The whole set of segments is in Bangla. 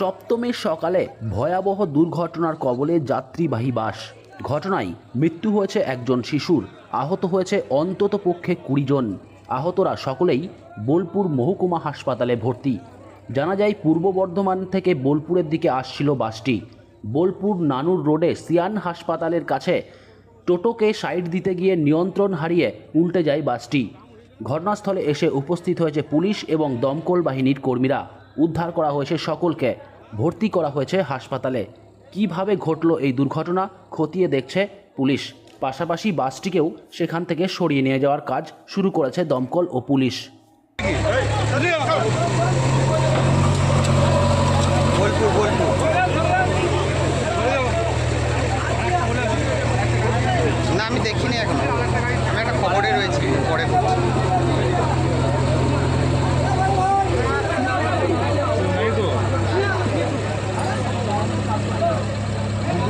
সপ্তমীর সকালে ভয়াবহ দুর্ঘটনার কবলে যাত্রীবাহী বাস। ঘটনায় মৃত্যু হয়েছে একজন শিশুর, আহত হয়েছে অন্তত পক্ষে কুড়ি জন। আহতরা সকলেই বোলপুর মহকুমা হাসপাতালে ভর্তি। জানা যায়, পূর্ব বর্ধমান থেকে বোলপুরের দিকে আসছিল বাসটি। বোলপুর নানুর রোডে সিয়ান হাসপাতালের কাছে টোটোকে সাইড দিতে গিয়ে নিয়ন্ত্রণ হারিয়ে উল্টে যায় বাসটি। ঘটনাস্থলে এসে উপস্থিত হয়েছে পুলিশ এবং দমকল বাহিনীর কর্মীরা। উদ্ধার করা হয়েছে সকলকে। ভর্তি করা হয়েছে হাসপাতালে। কীভাবে ঘটল এই দুর্ঘটনা খতিয়ে দেখছে পুলিশ। পাশাপাশি বাসটিকেও সেখান থেকে সরিয়ে নিয়ে যাওয়ার কাজ শুরু করেছে দমকল ও পুলিশ। আমি দেখিনি এখনও আমি একটা খবরে রয়েছি পরে করছি।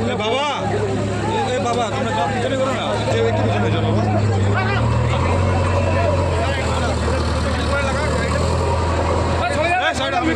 এ বাবা এ- বাবা তোমরা জব পিছনে করো না একটু পিছনে যাও বাবা। এই, side এ আমি-